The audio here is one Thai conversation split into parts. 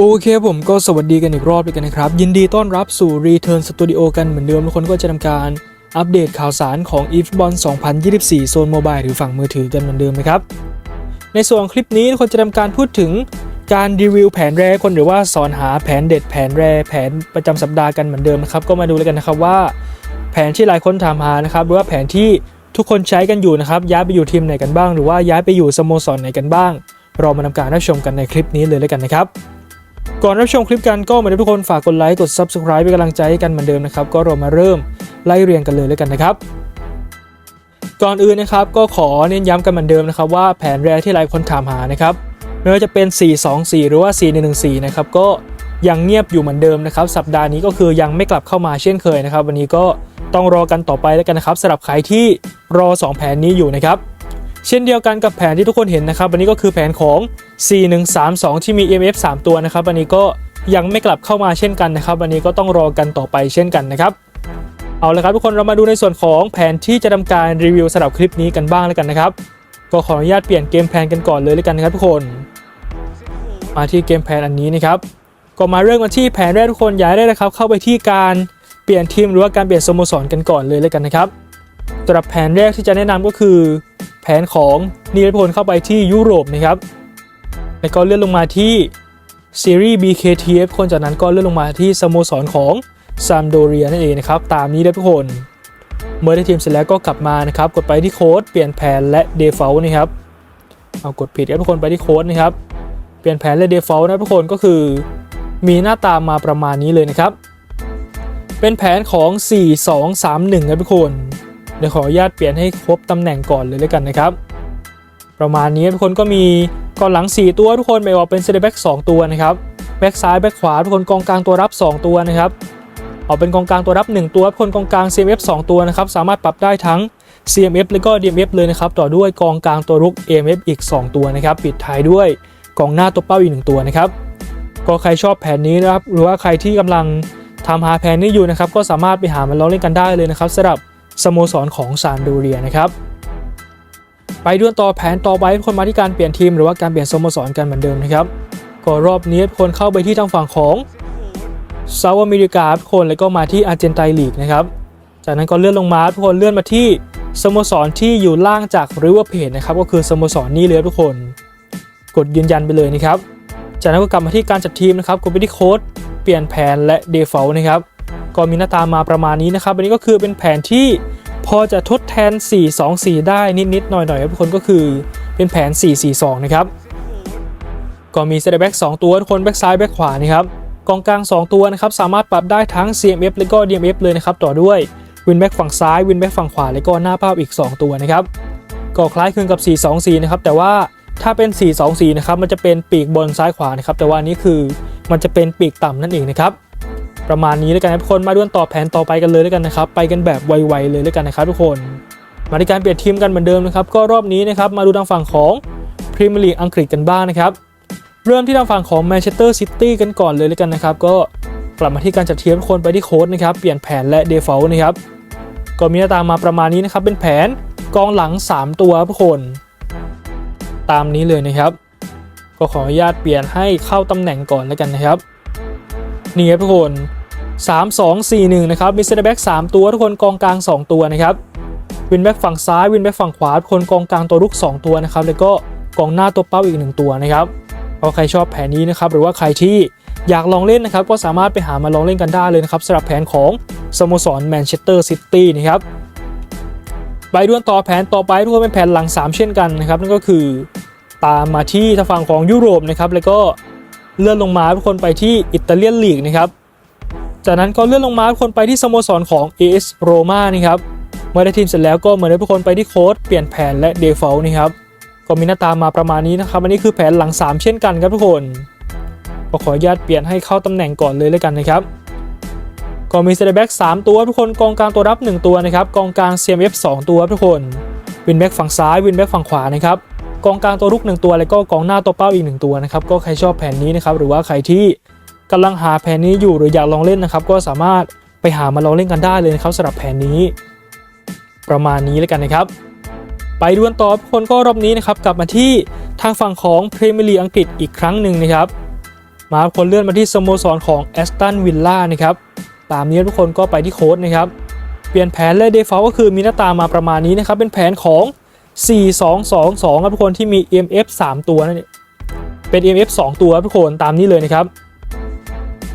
โอเคผมก็สวัสดีกันอีกรอบด้วยกันนะครับ ยินดีต้อนรับสู่ Return Studio กันเหมือนเดิมทุกคนก็จะทำการอัปเดตข่าวสารของ e f b o l 2024 โซนโมบายหรือฝั่งมือถือกันเหมือนเดิมนะครับ ในส่วนคลิปนี้ทุกคนจะทำการพูดถึงการรีวิวแผนแรคนหรือว่าสอนหาแผนเด็ดแผนแรแผนประจำสัปดาห์กันเหมือนเดิมนะครับ ก็มาดูแล้วกันนะครับว่า แผนที่หลายคนถามหานะครับหรือว่าแผนที่ทุกคนใช้กันอยู่นะครับย้ายไปอยู่ทีมไหนกันบ้าง หรือว่าย้ายไปอยู่สโมสรไหนกันบ้าง เรามาทำการรับชมกันในคลิปนี้เลยแล้วกันนะครับ ก่อนรับชมคลิปกันก็เหมือนทุกคนฝากกดไลค์กด Subscribe เป็นกำลังใจให้กันเหมือนเดิมนะครับ ก็เรามาเริ่มไล่เรียงกันเลยแล้วกันนะครับ ก่อนอื่นนะครับก็ขอเน้นย้ำกันเหมือนเดิมนะครับว่าแผนแรกที่หลายคนถามหานะครับไม่ว่าจะเป็น 424 หรือว่า 4114 นะครับก็ยังเงียบอยู่เหมือนเดิมนะครับ สัปดาห์นี้ก็คือยังไม่กลับเข้ามาเช่นเคยนะครับ วันนี้ก็ต้องรอกันต่อไปแล้วกันนะครับสำหรับใครที่รอ 2 แผนนี้อยู่นะครับ เช่นเดียวกันกับแผนที่ทุกคนเห็นนะครับวันนี้ก็คือแผนของ 4132 ที่มี EMF 3 ตัวนะครับวันนี้ก็ยังไม่กลับเข้ามาเช่นกันนะครับวันนี้ก็ต้องรอกันต่อไปเช่นกันนะครับเอาละครับทุกคนเรามาดูในส่วนของแผนที่จะทำการรีวิวสำหรับคลิปนี้กันบ้างแล้วกันนะครับ ก็ขออนุญาตเปลี่ยนเกมแพลนกันก่อนเลยแล้วกันนะครับทุกคน มาที่เกมแพลนอันนี้นะครับก็มาเริ่มกันที่แผนแรกทุกคนย้ายได้นะครับ เข้าไปที่การเปลี่ยนทีมหรือว่าการเปลี่ยนสโมสรกันก่อนเลยแล้วกันนะครับสำหรับแผนแรกที่จะแนะนำก็คือ แผนของนีรพลเข้าไปที่ยุโรปนะครับแล้วก็เลื่อนลงมาที่ซีรีส์ BKTF คนจากนั้นก็เลื่อนลงมาที่สโมสรของซัมโดเรียนั่นเองนะครับ ตามนี้ได้ทุกคน เมื่อได้ทีมเสร็จแล้วก็กลับมานะครับ กดไปที่โค้ดเปลี่ยนแผนและ default นะครับเอากดผิดครับทุกคนไปที่โค้ดนะครับ เปลี่ยนแผนและ default นะทุกคนก็คือ มีหน้าตามาประมาณนี้เลยนะครับ เป็นแผนของ 4231 ครับทุกคน เดี๋ยวขออนุญาตเปลี่ยนให้ครบตำแหน่งก่อนเลยแล้วกันนะครับ ประมาณนี้ทุกคนก็มีกองหลัง 4 ตัวทุกคนแบ่งออกเป็นเซเตอร์แบ็ก2ตัวนะครับแบ็กซ้ายแบ็กขวาทุกคนกองกลางตัวรับ 2 ตัวนะครับเอาเป็นกองกลางตัวรับ 1 ตัวทุกคนกองกลาง CMF 2 ตัวนะครับสามารถปรับได้ทั้ง CMF แล้วก็ DMF เลยนะครับต่อด้วยกองกลางตัวรุก AMF อีก 2 ตัวนะครับปิดท้ายด้วยกองหน้าตัวเป้าอีก 1 ตัวนะครับก็ใครชอบแผนนี้นะครับหรือว่าใครที่กำลังทำหาแผนนี้อยู่นะครับก็สามารถไปหามันลองเล่นกันได้เลยนะครับสำหรับ สโมสรของซานโดเรียนะครับไปดูต่อแผนต่อไปทุกคนมาที่การเปลี่ยนทีมหรือว่าการเปลี่ยนสโมสรกันเหมือนเดิมนะครับก็รอบนี้ทุกคนเข้าไปที่ทางฝั่งของเซาท์อเมริกาทุกคนแล้วก็มาที่อาร์เจนไตนลีกนะครับจากนั้นก็เลื่อนลงมาทุกคนเลื่อนมาที่สโมสรที่อยู่ล่างจากริเวอร์เพจนะครับก็คือสโมสรนี้เลยทุกคน กดยืนยันไปเลยนะครับจากนั้นก็กลับมาที่การจัดทีมนะครับกดไปที่โค้ดเปลี่ยนแผนและ default นะครับ ก็มีหน้าตามาประมาณนี้นะครับ อันนี้ก็คือเป็นแผนที่พอจะทดแทน 4-2-4 ได้นิดๆหน่อยๆครับทุกคนก็คือเป็นแผน 4-4-2 นะครับ ก็มีเซตแบ็ก2ตัวทุกคนแบ็กซ้ายแบ็กขวานะครับกองกลาง 2 ตัวนะครับสามารถปรับได้ทั้ง CMF และก็ DMF เลยนะครับต่อด้วยวินแบ็กฝั่งซ้ายวินแบ็กฝั่งขวาและก็หน้าภาพอีก 2 ตัวนะครับก็คล้ายคลึงกับ 4-2-4 นะครับแต่ว่าถ้าเป็น 4-2-4 นะครับมันจะเป็นปีกบนซ้ายขวานะครับแต่ว่านี้คือมันจะเป็นปีกต่ำนั่นเองนะครับ ประมาณนี้แล้วกันนะทุกคนมาด้วนต่อแผนต่อไปกันเลยแล้วกันนะครับไปกันแบบไวๆเลยแล้วกันนะครับทุกคนมาในการเปลี่ยนทีมกันเหมือนเดิมนะครับก็รอบนี้นะครับมาดูทางฝั่งของพรีเมียร์ลีกอังกฤษกันบ้างนะครับเริ่มที่ทางฝั่งของแมนเชสเตอร์ซิตี้กันก่อนเลยแล้วกันนะครับก็กลับมาที่การจัดทีมทุกคนไปที่โค้ดนะครับเปลี่ยนแผนและ default นะครับก็มีหน้าตามาประมาณนี้นะครับเป็นแผนกองหลัง 3 ตัวทุกคน ตามนี้เลยนะครับ ก็ขออนุญาตเปลี่ยนให้เข้าตำแหน่งก่อนแล้วกันนะครับนี่ครับทุกคน 3 2 4 1 นะครับมีเซนเตอร์แบ็ก3ตัว ทุกคนกองกลาง 2 ตัวนะครับวินแบ็กฝั่งซ้ายวินแบ็กฝั่งขวาทุกคนกองกลางตัวรุก 2 ตัวนะครับแล้วก็กองหน้าตัวเป้าอีก 1 ตัวนะครับเอาใครชอบแผนนี้นะครับหรือว่าใครที่อยากลองเล่นนะครับก็สามารถไปหามาลองเล่นกันได้เลยนะครับสำหรับแผนของสโมสรแมนเชสเตอร์ซิตี้นะครับไปด้วนต่อแผนต่อไปทุกคนเป็นแผนหลัง 3 เช่นกันนะครับนั่นก็คือตามมาที่ทางฝั่งของยุโรปนะครับแล้วก็เลื่อนลงมาทุกคนไปที่อิตาเลียนลีกนะครับ จากนั้นก็เลื่อนลงมาทุกคนไปที่สโมสรของ AS Roma นะครับเมื่อได้ทีมเสร็จแล้วก็เหมือนได้ทุกคนไปที่โค้ดเปลี่ยนแผนและ default นะครับก็มีหน้าตามาประมาณนี้นะครับอันนี้คือแผนหลัง 3 เช่นกันครับทุกคนก็ขออนุญาตเปลี่ยนให้เข้าตำแหน่งก่อนเลยแล้วกันนะครับก็ก็มีเซเดแบ็ก3ตัวทุกคนกองกลางตัวรับ 1 ตัวนะครับกองกลาง CMF 2 ตัวทุกคนวินแบ็กฝั่งซ้ายวินแบ็กฝั่งขวานะครับกองกลางตัวรุก 1 ตัวแล้วก็กองหน้าตัวเป้าอีก 1 ตัวนะครับก็ใครชอบแผนนี้นะครับหรือว่าใครที่ กำลังหาแผนนี้อยู่หรืออยากลองเล่นนะครับ ก็สามารถไปหามาลองเล่นกันได้เลยนะครับสำหรับแผนนี้ ประมาณนี้แล้วกันนะครับ ไปดวลต่อทุกคนก็รอบนี้นะครับกลับมาที่ทางฝั่งของพรีเมียร์ลีกอังกฤษอีกครั้งหนึ่งนะครับมาคนเลื่อนมาที่สโมสรของแอสตันวิลล่านะครับตามนี้ทุกคนก็ไปที่โค้ดนะครับ เปลี่ยนแผนเลยเดฟอลก็คือมีหน้าตามาประมาณนี้นะครับ เป็นแผนของ 4-2-2-2ครับทุกคนที่มี EMF 3 ตัวนั่นเองเป็น EMF 2 ตัวครับทุกคนตามนี้เลยนะครับ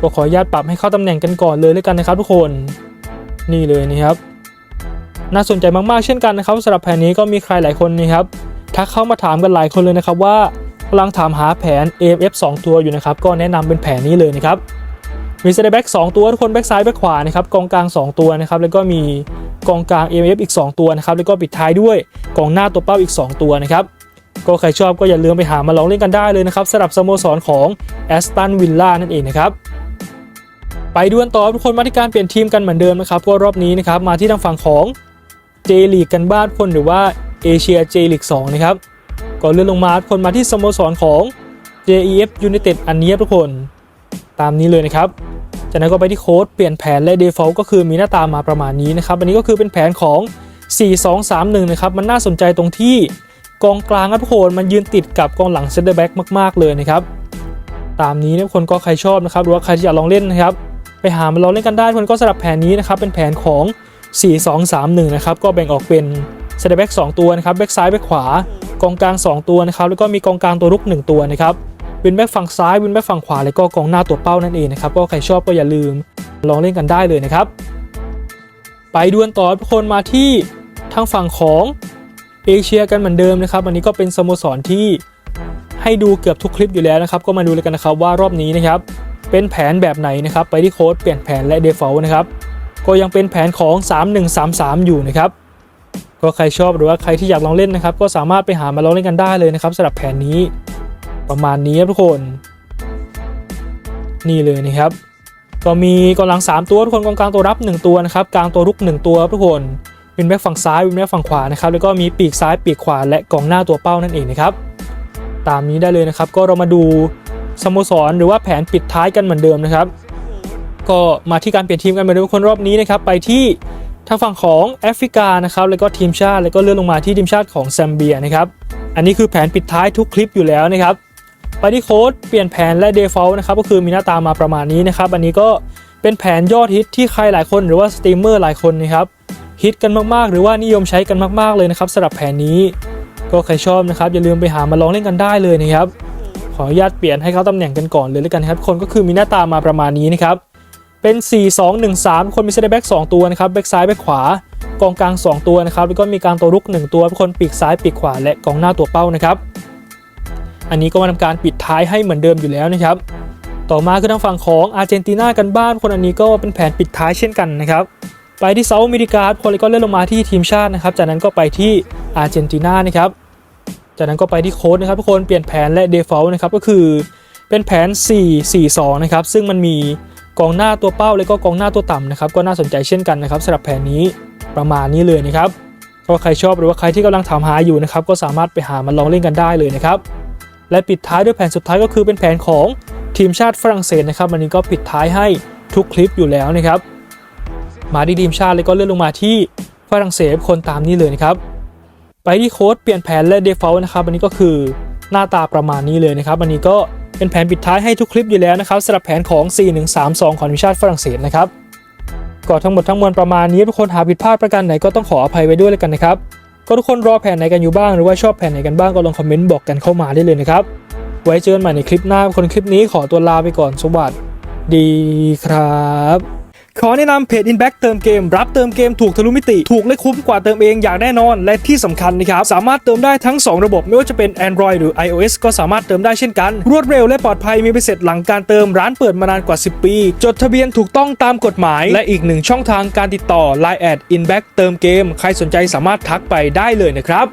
ก็ขออนุญาตปรับให้เข้าตำแหน่งกันก่อนเลยแล้วกันนะครับทุกคน นี่เลยนะครับ น่าสนใจมากๆเช่นกันนะครับสำหรับแผนนี้ก็มีใครหลายคนนะครับทักเข้ามาถามกันหลายคนเลยนะครับว่ากำลังถามหาแผน AMF 2 ตัวอยู่นะครับ ก็แนะนำเป็นแผนนี้เลยนะครับมีเซตแบ็ก2ตัวทุกคนแบ็กซ้ายแบ็กขวานะครับกองกลาง 2 ตัวนะครับแล้วก็มีกองกลาง AMF อีก 2 ตัวนะครับแล้วก็ปิดท้ายด้วยกองหน้าตัวเป้าอีก 2 ตัวนะครับก็ใครชอบก็อย่าลืมไปหามาลองเล่นกันได้เลยนะครับสำหรับสโมสรของแอสตันวิลล่านั่นเองนะครับ ไปดวลต่อทุกคนมาที่การเปลี่ยนทีมกันเหมือนเดิมนะครับก็รอบนี้นะครับมาที่ทางฝั่งของ J ลีกกันบ้านคนหรือว่าเอเชีย J ลีก2นะครับก็เลื่อนลงมาทุกคนมาที่สโมสรของ JEF United อันนี้ทุกคน ตามนี้เลยนะครับจากนั้นก็ไปที่โค้ดเปลี่ยนแผนและ default ก็คือมีหน้าตามาประมาณนี้นะครับอันนี้ก็คือเป็นแผนของ 4-2-3-1 นะครับ มันน่าสนใจตรงที่กองกลางทุกคนมันยืนติดกับกองหลังเซนเตอร์แบ็กมาก ๆ เลยนะครับ ตามนี้นะทุกคนก็ใครชอบนะครับหรือว่าใครที่อยากลองเล่นนะครับ ไปหามาลองเล่นกันได้ทุกคนก็สำหรับแผนนี้นะครับเป็นแผนของ 4-2-3-1 นะครับก็แบ่งออกเป็นเซตแบ็ก2ตัวนะครับแบ็กซ้ายแบ็กขวากองกลาง 2 ตัวนะครับแล้วก็มีกองกลางตัวรุก 1 ตัวนะครับวินแบ็กฝั่งซ้ายวินแบ็กฝั่งขวาแล้วก็กองหน้าตัวเป้านั่นเองนะครับก็ใครชอบก็อย่าลืมลองเล่นกันได้เลยนะครับ ไปดวลต่อทุกคนมาที่ทางฝั่งของเอเชียกันเหมือนเดิมนะครับอันนี้ก็เป็นสโมสรที่ให้ดูเกือบทุกคลิปอยู่แล้วนะครับ ก็มาดูเลยกันนะครับว่ารอบนี้นะครับ เป็นแผนแบบไหนนะครับ ไปที่โค้ดเปลี่ยนแผนและ default นะครับ ก็ยังเป็นแผนของ 3133 อยู่นะครับ ก็ใครชอบหรือว่าใครที่อยากลองเล่นนะครับ ก็สามารถไปหามาลองเล่นกันได้เลยนะครับสำหรับแผนนี้ ประมาณนี้ครับทุกคน นี่เลยนะครับ ก็มีกองหลัง 3 ตัวทุกคนกองกลางตัวรับ 1 ตัวนะครับกลางตัวรุก 1 ตัวครับทุกคนวินแบ็กฝั่งซ้ายวินแบ็กฝั่งขวานะครับแล้วก็มีปีกซ้ายปีกขวาและกองหน้าตัวเป้านั่นเองนะครับตามนี้ได้เลยนะครับ ก็เรามาดู สโมสรหรือว่าแผนปิดท้ายกันเหมือนเดิมนะครับ ก็มาที่การเปลี่ยนทีมกันเหมือนเดิมคนรอบนี้นะครับไปที่ทางฝั่งของแอฟริกานะครับแล้วก็ทีมชาติแล้วก็เลื่อนลงมาที่ทีมชาติของแซมเบียนะครับอันนี้คือแผนปิดท้ายทุกคลิปอยู่แล้วนะครับไปที่โค้ดเปลี่ยนแผนและ default นะครับก็คือมีหน้าตามาประมาณนี้นะครับอันนี้ก็เป็นแผนยอดฮิตที่ใครหลายคนหรือว่าสตรีมเมอร์หลายคนนะครับฮิตกันมากๆ หรือว่านิยมใช้กันมาก ๆเลยนะครับสำหรับแผนนี้ ก็ใครชอบนะครับอย่าลืมไปหามาลองเล่นกันได้เลยนะครับ ออนุญาตเปลี่ยนให้เขาตำแหน่งกันก่อนเลยแล้วกันครับ คนก็คือมีหน้าตามาประมาณนี้นะครับ เป็น 4 2 1 3 คนมีเซตแบ็ก2ตัวนะครับ แบ็กซ้ายแบ็กขวากองกลาง 2 ตัวนะครับ แล้วก็มีการตัวรุก 1 ตัวเป็นคนปีกซ้ายปีกขวา และกองหน้าตัวเป้านะครับ อันนี้ก็มาทำการปิดท้ายให้เหมือนเดิมอยู่แล้วนะครับ ต่อมาคือทางฝั่งของอาร์เจนตินากันบ้านคนอันนี้ก็เป็นแผนปิดท้ายเช่นกันนะครับไปที่เซาท์อเมริกาคนก็เลื่อนลงมาที่ทีมชาตินะครับ จากนั้นก็ไปที่อาร์เจนตินานะครับ จากนั้นก็ไปที่โค้ดนะครับทุกคนเปลี่ยนแผนและ default นะครับก็คือเป็นแผน 4 4 2 นะครับ ซึ่งมันมีกองหน้าตัวเป้าและก็กองหน้าตัวต่ำนะครับ ก็น่าสนใจเช่นกันนะครับสำหรับแผนนี้ประมาณนี้เลยนะครับก็ใครชอบหรือว่าใครที่กำลังถามหาอยู่นะครับ ก็สามารถไปหามันลองเล่นกันได้เลยนะครับ และปิดท้ายด้วยแผนสุดท้ายก็คือเป็นแผนของทีมชาติฝรั่งเศสนะครับอันนี้ก็ปิดท้ายให้ทุกคลิปอยู่แล้วนะครับ มาที่ทีมชาติแล้วก็เลื่อนลงมาที่ฝรั่งเศสคนตามนี้เลยนะครับ ไปที่โค้ดเปลี่ยนแผนและ default นะครับอันนี้ก็คือหน้าตาประมาณนี้เลยนะครับอันนี้ก็เป็นแผนปิดท้ายให้ทุกคลิปอยู่แล้วนะครับสำหรับแผนของ 4132 ของทีมชาติฝรั่งเศสนะครับก็ทั้งหมดทั้งมวลประมาณนี้ทุกคนหาผิดพลาดประการไหนก็ต้องขออภัยไว้ด้วยแล้วกันนะครับก็ทุกคนรอแผนไหนกันอยู่บ้างหรือว่าชอบแผนไหนกันบ้างก็ลองคอมเมนต์บอกกันเข้ามาได้เลยนะครับไว้เจอกันใหม่ในคลิปหน้าคนคลิปนี้ขอตัวลาไปก่อนสวัสดีครับ ขอแนะนำเพจ Inback เติมเกม รับเติมเกมถูกทะลุมิติ ถูกและคุ้มกว่าเติมเองอย่างแน่นอน และที่สำคัญนะครับ สามารถเติมได้ทั้ง 2 ระบบไม่ว่าจะเป็น Android หรือ iOS ก็สามารถเติมได้เช่นกัน รวดเร็วและปลอดภัยมีใบเสร็จหลังการเติมร้านเปิดมานานกว่า 10 ปี จดทะเบียนถูกต้องตามกฎหมาย และอีกหนึ่งช่องทางการติดต่อ Line แอด Inback เติมเกม ใครสนใจสามารถทักไปได้เลยนะครับ